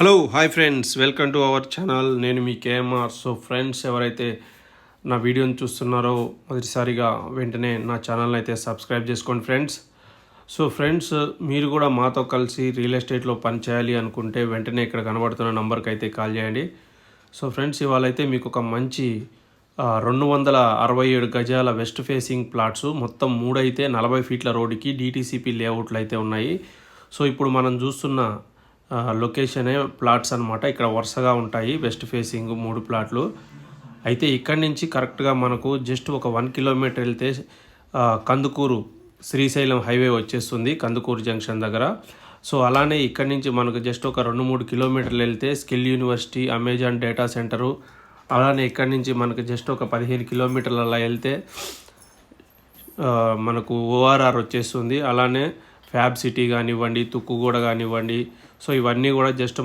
Hello hi friends welcome to our channel నేను మీ KMR so friends ఎవరైతే నా వీడియోని చూస్తున్నారో మొదటిసారిగా వెంటనే నా ఛానల్ని అయితే సబ్స్క్రైబ్ చేసుకోండి ఫ్రెండ్స్ సో ఫ్రెండ్స్ మీరు కూడా మాతో కలిసి రియల్ ఎస్టేట్లో పని చేయాలి అనుకుంటే వెంటనే ఇక్కడ కనబడుతున్న నంబర్కి అయితే కాల్ చేయండి. సో ఫ్రెండ్స్ ఇవాళైతే మీకు ఒక మంచి రెండు వందల అరవై ఏడు గజాల వెస్ట్ ఫేసింగ్ ప్లాట్స్ మొత్తం మూడైతే నలభై ఫీట్ల రోడ్డుకి డీటీసీపీ లేఅవుట్లు అయితే ఉన్నాయి. సో ఇప్పుడు మనం చూస్తున్న లొకేషనే ప్లాట్స్ అనమాట ఇక్కడ వరుసగా ఉంటాయి. వెస్ట్ ఫేసింగ్ మూడు ప్లాట్లు. అయితే ఇక్కడి నుంచి కరెక్ట్గా మనకు జస్ట్ ఒక వన్ కిలోమీటర్ వెళ్తే కందుకూరు శ్రీశైలం హైవే వచ్చేస్తుంది కందుకూరు జంక్షన్ దగ్గర. సో అలానే ఇక్కడి నుంచి మనకు జస్ట్ ఒక రెండు మూడు కిలోమీటర్లు వెళ్తే skill university Amazon data centre అలానే ఇక్కడి నుంచి మనకు జస్ట్ ఒక పదిహేను కిలోమీటర్లు అలా వెళ్తే మనకు ఓఆర్ఆర్ వచ్చేస్తుంది. అలానే ఫ్యాబ్ సిటీ కానివ్వండి తుక్కుగూడ కానివ్వండి. సో ఇవన్నీ కూడా జస్ట్